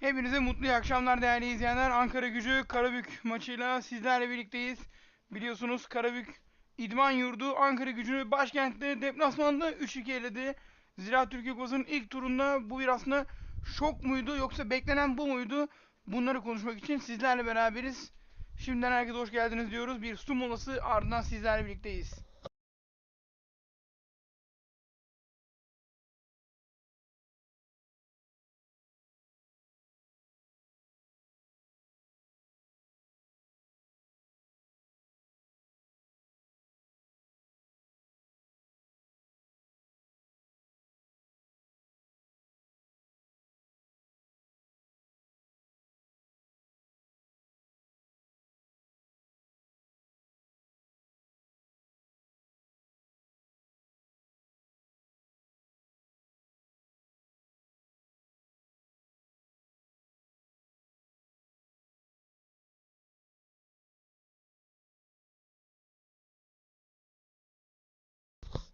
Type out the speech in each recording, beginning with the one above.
Hepinize mutlu akşamlar değerli izleyenler. Ankara gücü Karabük maçıyla sizlerle birlikteyiz. Biliyorsunuz Karabük İdman Yurdu Ankara gücünü başkentte deplasmanda 3-2 eledi. Ziraat Türkiye Kupası'nın ilk turunda bu bir aslında şok muydu yoksa beklenen bu muydu? Bunları konuşmak için sizlerle beraberiz. Şimdiden herkese hoş geldiniz diyoruz. Bir su molası ardından sizlerle birlikteyiz.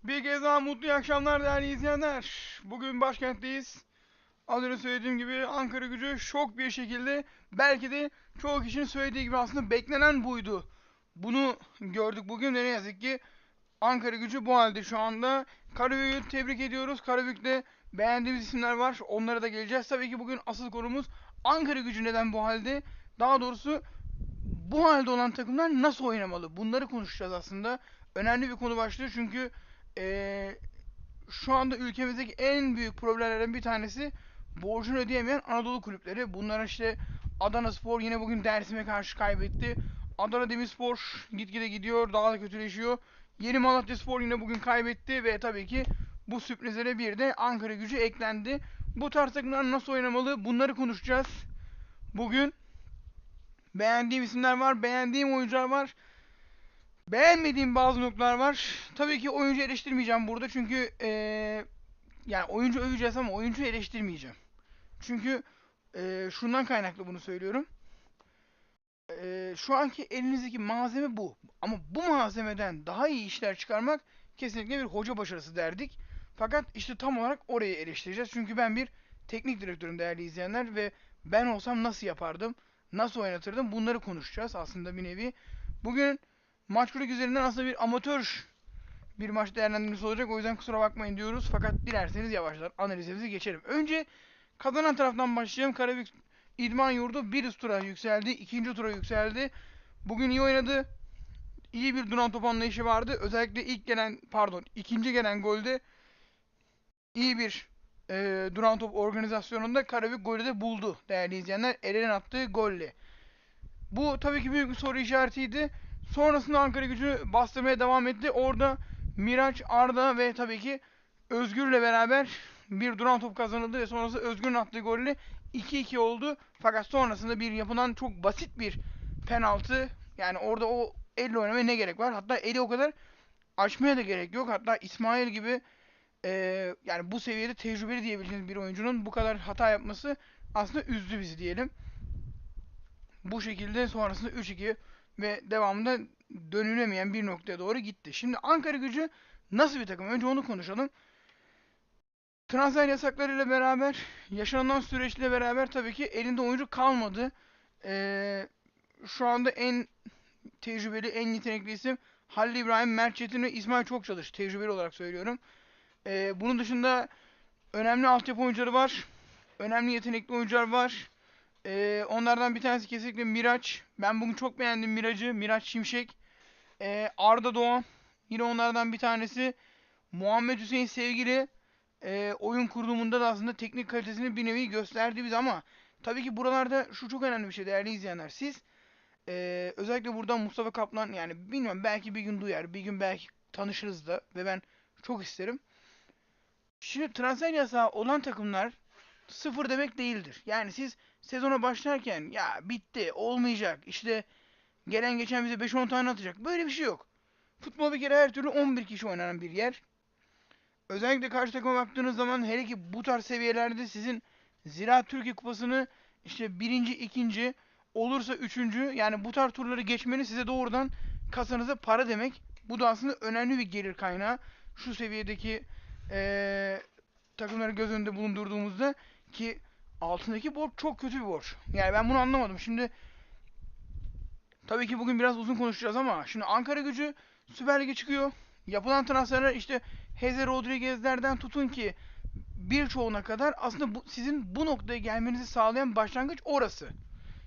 Bir kez daha mutlu akşamlar değerli izleyenler. Bugün başkentteyiz. Az önce söylediğim gibi Ankara gücü şok bir şekilde belki de çoğu kişinin söylediği gibi aslında beklenen buydu. Bunu gördük bugün ve ne yazık ki Ankara gücü bu halde şu anda. Karabük'ü tebrik ediyoruz. Karabük'te beğendiğimiz isimler var. Onlara da geleceğiz. Tabii ki bugün asıl konumuz Ankara gücü neden bu halde? Daha doğrusu bu halde olan takımlar nasıl oynamalı? Bunları konuşacağız aslında. Önemli bir konu başlığı çünkü eee, şu anda ülkemizdeki en büyük problemlerden bir tanesi borcunu ödeyemeyen Anadolu kulüpleri. Bunlar işte Adana Spor yine bugün Dersim'e karşı kaybetti. Adana Demirspor gitgide gidiyor, daha da kötüleşiyor. Yeni Malatya Spor yine bugün kaybetti ve tabii ki bu sürprizlere bir de Ankara gücü eklendi. Bu tarz takımlar nasıl oynamalı bunları konuşacağız. Bugün beğendiğim isimler var, beğendiğim oyuncular var. Beğenmediğim bazı noktalar var. Tabii ki oyuncu eleştirmeyeceğim burada çünkü eee, yani oyuncu öveceğiz ama oyuncu eleştirmeyeceğim. Çünkü eee, şundan kaynaklı bunu söylüyorum. Eee, şu anki elinizdeki malzeme bu. Ama bu malzemeden daha iyi işler çıkarmak kesinlikle bir hoca başarısı derdik. Fakat işte tam olarak orayı eleştireceğiz. Çünkü ben bir teknik direktörüm değerli izleyenler ve ben olsam nasıl yapardım, nasıl oynatırdım bunları konuşacağız aslında bir nevi. Bugün Maç kurucu üzerinden aslında bir amatör bir maç değerlendirmesi olacak. O yüzden kusura bakmayın diyoruz. Fakat dilerseniz yavaşlar analizimizi geçelim. Önce kazanan taraftan başlayalım. Karabük İdman Yurdu bir üst tura yükseldi. ikinci tura yükseldi. Bugün iyi oynadı. İyi bir duran top anlayışı vardı. Özellikle ilk gelen pardon ikinci gelen golde iyi bir e, duran top organizasyonunda Karabük golü de buldu değerli izleyenler. Eren'in attığı golle. Bu tabii ki büyük bir soru işaretiydi. Sonrasında Ankara gücü bastırmaya devam etti. Orada Miraç, Arda ve tabii ki Özgür'le beraber bir duran top kazanıldı ve sonrası Özgür'ün attığı golle 2-2 oldu. Fakat sonrasında bir yapılan çok basit bir penaltı. Yani orada o elle oynamaya ne gerek var? Hatta eli o kadar açmaya da gerek yok. Hatta İsmail gibi eee, yani bu seviyede tecrübeli diyebileceğiniz bir oyuncunun bu kadar hata yapması aslında üzdü bizi diyelim. Bu şekilde sonrasında 3-2 ve devamında dönülemeyen bir noktaya doğru gitti. Şimdi Ankara gücü nasıl bir takım? Önce onu konuşalım. Transfer yasaklarıyla beraber, yaşanan süreçle beraber tabii ki elinde oyuncu kalmadı. Ee, şu anda en tecrübeli, en yetenekli isim Halil İbrahim, Mert Çetin ve İsmail çok çalış. Tecrübeli olarak söylüyorum. Ee, bunun dışında önemli altyapı oyuncuları var. Önemli yetenekli oyuncular var. Ee, onlardan bir tanesi kesinlikle Miraç. Ben bugün çok beğendim Miraç'ı. Miraç Şimşek. Ee, Arda Doğan. Yine onlardan bir tanesi. Muhammed Hüseyin Sevgili. Ee, oyun kurulumunda da aslında teknik kalitesini bir nevi gösterdi bize ama tabii ki buralarda şu çok önemli bir şey değerli izleyenler. Siz ee, özellikle buradan Mustafa Kaplan yani bilmiyorum belki bir gün duyar, bir gün belki tanışırız da ve ben çok isterim. Şimdi transfer yasağı olan takımlar sıfır demek değildir. Yani siz sezona başlarken ya bitti olmayacak işte gelen geçen bize 5-10 tane atacak. Böyle bir şey yok. Futbol bir kere her türlü 11 kişi oynanan bir yer. Özellikle karşı takıma baktığınız zaman hele ki bu tarz seviyelerde sizin Ziraat Türkiye Kupası'nı işte birinci, ikinci olursa üçüncü yani bu tarz turları geçmeniz size doğrudan kasanıza para demek. Bu da aslında önemli bir gelir kaynağı. Şu seviyedeki eee takımları göz önünde bulundurduğumuzda ki altındaki borç çok kötü bir borç. Yani ben bunu anlamadım. Şimdi tabii ki bugün biraz uzun konuşacağız ama şimdi Ankara Gücü Süper Lig'e çıkıyor. Yapılan transferler işte Heze Rodriguez'lerden tutun ki birçoğuna kadar aslında bu, sizin bu noktaya gelmenizi sağlayan başlangıç orası.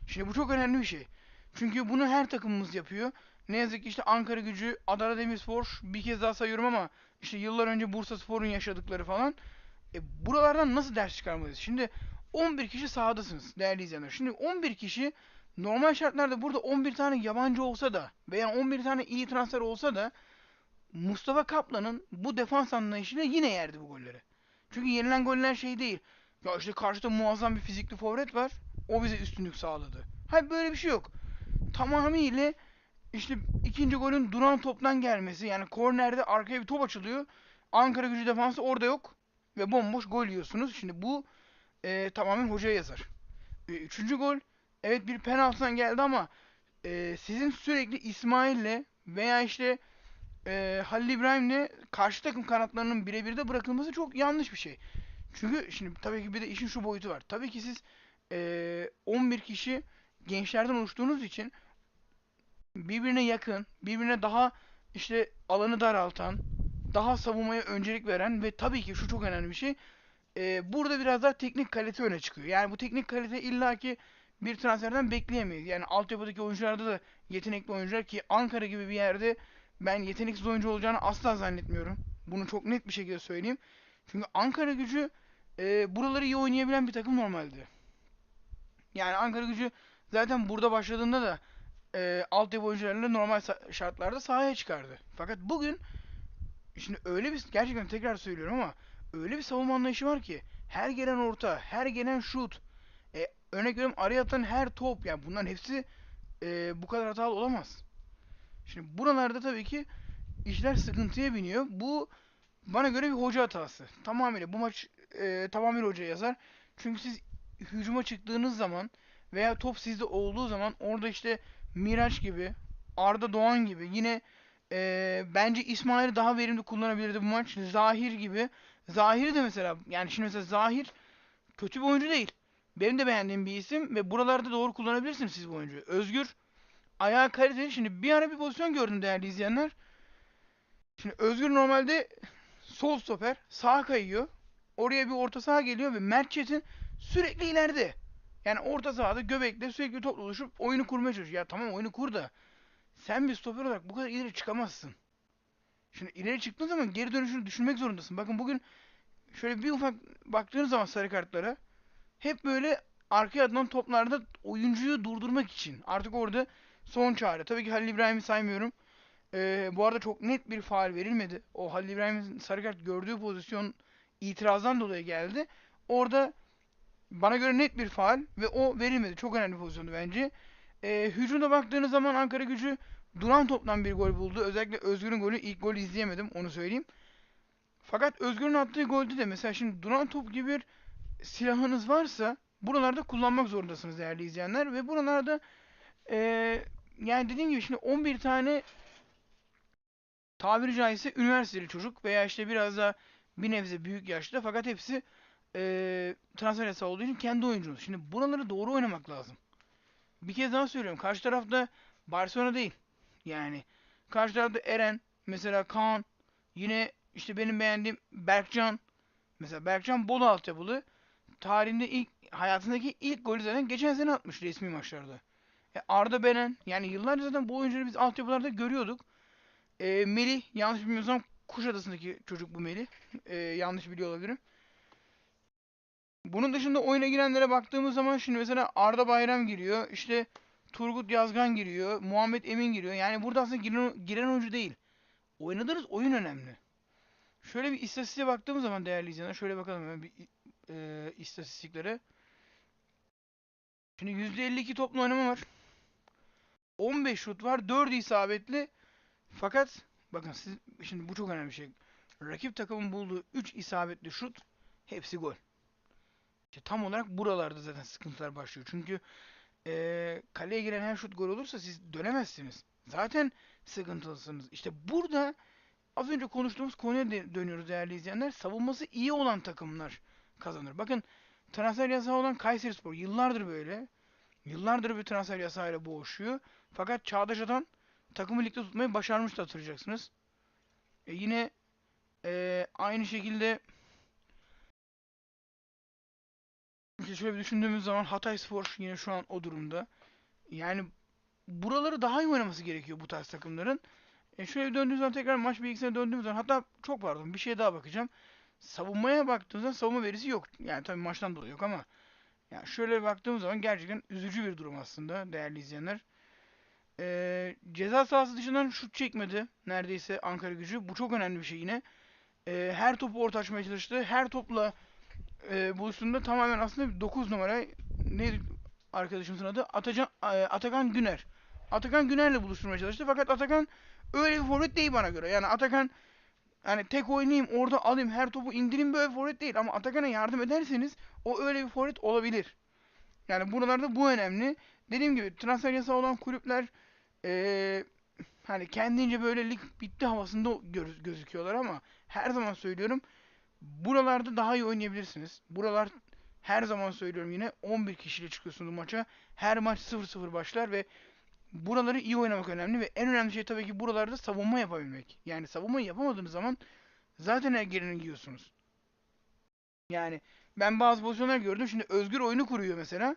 Şimdi bu çok önemli bir şey. Çünkü bunu her takımımız yapıyor. Ne yazık ki işte Ankara Gücü, Adana Demirspor bir kez daha sayıyorum ama işte yıllar önce Bursa Spor'un yaşadıkları falan. E, buralardan nasıl ders çıkarmalıyız? Şimdi 11 kişi sahadasınız değerli izleyenler. Şimdi 11 kişi normal şartlarda burada 11 tane yabancı olsa da veya 11 tane iyi transfer olsa da Mustafa Kaplan'ın bu defans anlayışıyla yine yerdi bu golleri. Çünkü yenilen goller şey değil. Ya işte karşıda muazzam bir fizikli forvet var. O bize üstünlük sağladı. Hayır böyle bir şey yok. Tamamıyla işte ikinci golün duran toptan gelmesi. Yani kornerde arkaya bir top açılıyor. Ankara gücü defansı orada yok. Ve bomboş gol yiyorsunuz. Şimdi bu e, tamamen hocaya yazar. E, üçüncü gol evet bir penaltıdan geldi ama e, sizin sürekli İsmail'le veya işte e, Halil İbrahim'le karşı takım kanatlarının birebir de bırakılması çok yanlış bir şey. Çünkü şimdi tabii ki bir de işin şu boyutu var. Tabii ki siz e, 11 kişi gençlerden oluştuğunuz için birbirine yakın, birbirine daha işte alanı daraltan, daha savunmaya öncelik veren ve tabii ki şu çok önemli bir şey. e, burada biraz daha teknik kalite öne çıkıyor. Yani bu teknik kalite illaki bir transferden bekleyemeyiz. Yani altyapıdaki oyuncularda da yetenekli oyuncular ki Ankara gibi bir yerde ben yeteneksiz oyuncu olacağını asla zannetmiyorum. Bunu çok net bir şekilde söyleyeyim. Çünkü Ankara gücü e, buraları iyi oynayabilen bir takım normalde. Yani Ankara gücü zaten burada başladığında da e, altyapı oyuncularıyla normal şartlarda sahaya çıkardı. Fakat bugün şimdi öyle bir gerçekten tekrar söylüyorum ama öyle bir savunma anlayışı var ki her gelen orta, her gelen şut, e, örnek veriyorum araya atan her top yani bunların hepsi e, bu kadar hatalı olamaz. Şimdi buralarda tabii ki işler sıkıntıya biniyor. Bu bana göre bir hoca hatası. Tamamıyla bu maç e, tamamıyla hoca yazar. Çünkü siz hücuma çıktığınız zaman veya top sizde olduğu zaman orada işte Miraç gibi, Arda Doğan gibi yine e, bence İsmail'i daha verimli kullanabilirdi bu maç. Zahir gibi. Zahir de mesela yani şimdi mesela Zahir kötü bir oyuncu değil. Benim de beğendiğim bir isim ve buralarda doğru kullanabilirsiniz siz bu oyuncuyu. Özgür ayağı kaliteli. Şimdi bir ara bir pozisyon gördüm değerli izleyenler. Şimdi Özgür normalde sol stoper sağa kayıyor. Oraya bir orta saha geliyor ve Mert Çetin sürekli ileride. Yani orta sahada göbekle sürekli topla oluşup oyunu kurmaya çalışıyor. Ya tamam oyunu kur da sen bir stoper olarak bu kadar ileri çıkamazsın. Şimdi ileri çıktığın zaman geri dönüşünü düşünmek zorundasın. Bakın bugün şöyle bir ufak baktığınız zaman sarı kartlara hep böyle arkaya atılan toplarda oyuncuyu durdurmak için. Artık orada son çare. Tabii ki Halil İbrahim'i saymıyorum. Ee, bu arada çok net bir faal verilmedi. O Halil İbrahim'in sarı kart gördüğü pozisyon itirazdan dolayı geldi. Orada bana göre net bir faal ve o verilmedi. Çok önemli pozisyondu bence. Ee, hücumda baktığınız zaman Ankara gücü duran toptan bir gol buldu. Özellikle Özgür'ün golü ilk golü izleyemedim onu söyleyeyim. Fakat Özgür'ün attığı golde de mesela şimdi duran top gibi bir silahınız varsa buralarda kullanmak zorundasınız değerli izleyenler ve buralarda eee, yani dediğim gibi şimdi 11 tane tabiri caizse üniversiteli çocuk veya işte biraz da bir nebze büyük yaşta fakat hepsi eee transfer yasağı olduğu için kendi oyuncunuz. Şimdi buraları doğru oynamak lazım. Bir kez daha söylüyorum. Karşı tarafta Barcelona değil. Yani karşı tarafta Eren, mesela Kaan, yine işte benim beğendiğim Berkcan. Mesela Berkcan Bolu altyapılı. Tarihinde ilk hayatındaki ilk golü zaten geçen sene atmış resmi maçlarda. E, Arda Beren yani yıllarca zaten bu oyuncuları biz altyapılarda görüyorduk. E, Melih yanlış bilmiyorsam Kuşadası'ndaki çocuk bu Melih. E, yanlış biliyor olabilirim. Bunun dışında oyuna girenlere baktığımız zaman şimdi mesela Arda Bayram giriyor. işte Turgut Yazgan giriyor. Muhammed Emin giriyor. Yani burada aslında giren, giren oyuncu değil. Oynadığınız oyun önemli. Şöyle bir istatistiğe baktığımız zaman değerli izleyenler şöyle bakalım bir e, istatistiklere. Şimdi %52 toplu oynama var. 15 şut var. 4'ü isabetli. Fakat bakın siz şimdi bu çok önemli bir şey. Rakip takımın bulduğu 3 isabetli şut hepsi gol. İşte tam olarak buralarda zaten sıkıntılar başlıyor. Çünkü eee, kaleye giren her şut gol olursa siz dönemezsiniz. Zaten sıkıntılısınız. İşte burada az önce konuştuğumuz konuya dönüyoruz değerli izleyenler. Savunması iyi olan takımlar kazanır. Bakın transfer yasağı olan Kayserispor yıllardır böyle. Yıllardır bir transfer yasağıyla boğuşuyor. Fakat Çağdaş Atan takımı ligde tutmayı başarmıştı hatırlayacaksınız. E yine e, aynı şekilde şöyle bir düşündüğümüz zaman Hatayspor yine şu an o durumda. Yani buraları daha iyi oynaması gerekiyor bu tarz takımların. E şöyle döndüğümüz zaman tekrar maç bilgisine döndüğümüz zaman hatta çok pardon bir şeye daha bakacağım. Savunmaya baktığımızda savunma verisi yok. Yani tabii maçtan dolayı yok ama yani şöyle baktığımız zaman gerçekten üzücü bir durum aslında değerli izleyenler. Ee, ceza sahası dışından şut çekmedi neredeyse Ankara gücü. Bu çok önemli bir şey yine. Ee, her topu orta açmaya çalıştı. Her topla e, buluştuğunda tamamen aslında 9 numara ne arkadaşımızın adı? Atacan, e, Atakan Güner. Atakan Güner'le buluşturmaya çalıştı. Fakat Atakan öyle bir forvet değil bana göre. Yani Atakan yani tek oynayayım orada alayım her topu indireyim böyle forvet değil. Ama Atakan'a yardım ederseniz o öyle bir forvet olabilir. Yani buralarda bu önemli. Dediğim gibi transfer yasağı olan kulüpler ee, hani kendince böyle lig bitti havasında gö- gözüküyorlar ama her zaman söylüyorum buralarda daha iyi oynayabilirsiniz. Buralar her zaman söylüyorum yine 11 kişiyle çıkıyorsunuz maça. Her maç 0-0 başlar ve buraları iyi oynamak önemli ve en önemli şey tabii ki buralarda savunma yapabilmek. Yani savunma yapamadığınız zaman zaten her gerini giyiyorsunuz. Yani ben bazı pozisyonlar gördüm. Şimdi Özgür oyunu kuruyor mesela.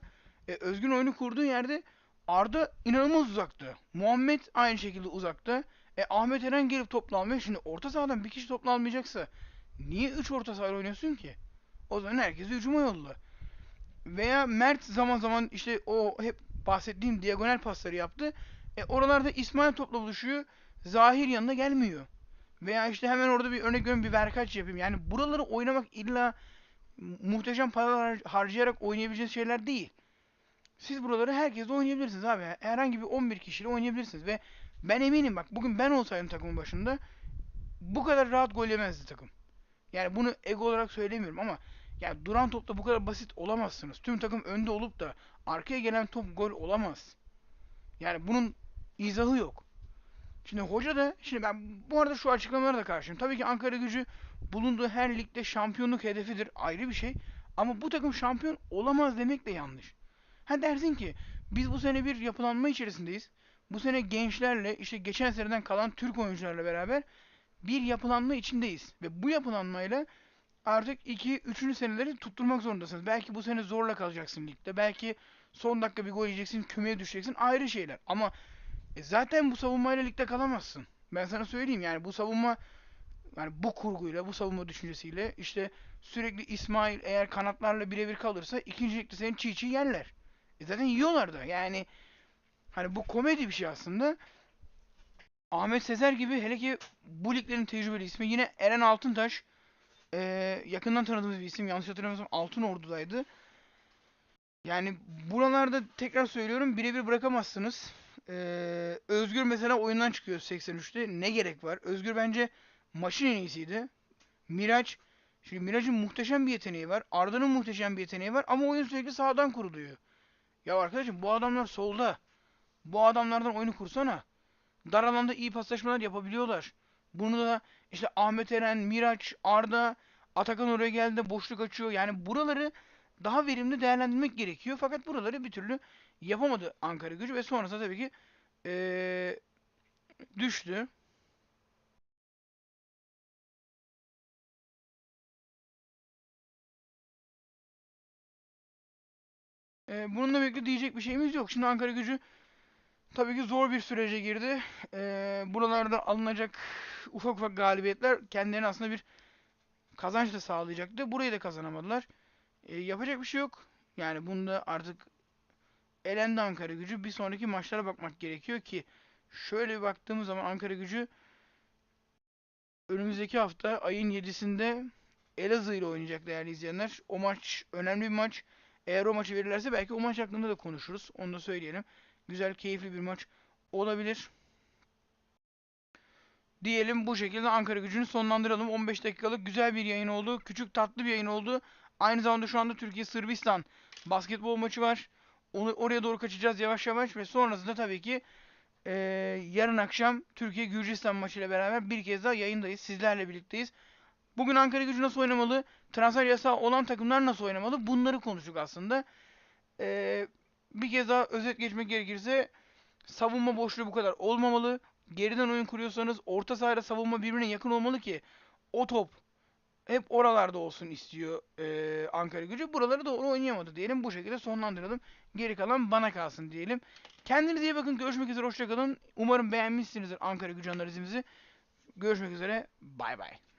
E, Özgür oyunu kurduğu yerde Arda inanılmaz uzaktı. Muhammed aynı şekilde uzakta. E, Ahmet Eren gelip topla almıyor. Şimdi orta sahadan bir kişi topla almayacaksa niye 3 orta saha oynuyorsun ki? O zaman herkesi hücuma yolla. Veya Mert zaman zaman işte o hep bahsettiğim diagonal pasları yaptı. E, oralarda İsmail topla buluşuyor. Zahir yanına gelmiyor. Veya işte hemen orada bir örnek veriyorum bir verkaç yapayım. Yani buraları oynamak illa muhteşem paralar harcayarak oynayabileceğiniz şeyler değil. Siz buraları herkesle oynayabilirsiniz abi. Herhangi bir 11 kişiyle oynayabilirsiniz ve ben eminim bak bugün ben olsaydım takımın başında bu kadar rahat gol yemezdi takım. Yani bunu ego olarak söylemiyorum ama yani duran topta bu kadar basit olamazsınız. Tüm takım önde olup da arkaya gelen top gol olamaz. Yani bunun izahı yok. Şimdi hoca da şimdi ben bu arada şu açıklamalara da karşıyım. Tabii ki Ankara Gücü bulunduğu her ligde şampiyonluk hedefidir. Ayrı bir şey. Ama bu takım şampiyon olamaz demek de yanlış. Ha dersin ki biz bu sene bir yapılanma içerisindeyiz. Bu sene gençlerle işte geçen seneden kalan Türk oyuncularla beraber bir yapılanma içindeyiz. Ve bu yapılanmayla artık 2 3. seneleri tutturmak zorundasınız. Belki bu sene zorla kalacaksın ligde. Belki son dakika bir gol yiyeceksin, kümeye düşeceksin. Ayrı şeyler. Ama e zaten bu savunmayla ligde kalamazsın. Ben sana söyleyeyim yani bu savunma yani bu kurguyla, bu savunma düşüncesiyle işte sürekli İsmail eğer kanatlarla birebir kalırsa ikinci ligde seni çiğ çiğ yerler. E zaten yiyorlar da. Yani hani bu komedi bir şey aslında. Ahmet Sezer gibi hele ki bu liglerin tecrübeli ismi yine Eren Altıntaş. Ee, yakından tanıdığımız bir isim. Yanlış hatırlamıyorsam Altın Ordu'daydı. Yani buralarda tekrar söylüyorum birebir bırakamazsınız. Ee, Özgür mesela oyundan çıkıyor 83'te. Ne gerek var? Özgür bence maçın en iyisiydi. Miraç Şimdi Miraç'ın muhteşem bir yeteneği var. Arda'nın muhteşem bir yeteneği var. Ama oyun sürekli sağdan kuruluyor. Ya arkadaşım bu adamlar solda. Bu adamlardan oyunu kursana. Dar alanda iyi paslaşmalar yapabiliyorlar. Bunu da işte Ahmet Eren, Miraç, Arda, Atakan oraya geldi boşluk açıyor. Yani buraları daha verimli değerlendirmek gerekiyor. Fakat buraları bir türlü yapamadı Ankara gücü ve sonrasında tabii ki ee, düştü. Bununla birlikte diyecek bir şeyimiz yok. Şimdi Ankara gücü tabii ki zor bir sürece girdi. Ee, buralarda alınacak ufak ufak galibiyetler kendilerine aslında bir kazanç da sağlayacaktı. Burayı da kazanamadılar. Ee, yapacak bir şey yok. Yani bunda artık elendi Ankara gücü. Bir sonraki maçlara bakmak gerekiyor ki şöyle bir baktığımız zaman Ankara gücü önümüzdeki hafta ayın 7'sinde Elazığ ile oynayacak değerli izleyenler. O maç önemli bir maç. Eğer o maçı verirlerse belki o maç hakkında da konuşuruz. Onu da söyleyelim. Güzel, keyifli bir maç olabilir. Diyelim bu şekilde Ankara gücünü sonlandıralım. 15 dakikalık güzel bir yayın oldu. Küçük tatlı bir yayın oldu. Aynı zamanda şu anda Türkiye Sırbistan basketbol maçı var. Onu, oraya doğru kaçacağız yavaş yavaş ve sonrasında tabii ki e, yarın akşam Türkiye Gürcistan maçıyla beraber bir kez daha yayındayız. Sizlerle birlikteyiz. Bugün Ankara gücü nasıl oynamalı? Transfer yasağı olan takımlar nasıl oynamalı? Bunları konuştuk aslında. Ee, bir kez daha özet geçmek gerekirse savunma boşluğu bu kadar olmamalı. Geriden oyun kuruyorsanız orta sahada savunma birbirine yakın olmalı ki o top hep oralarda olsun istiyor ee, Ankara gücü. Buraları doğru oynayamadı diyelim. Bu şekilde sonlandıralım. Geri kalan bana kalsın diyelim. Kendinize iyi bakın. Görüşmek üzere. Hoşçakalın. Umarım beğenmişsinizdir Ankara gücü analizimizi. Görüşmek üzere. Bay bay.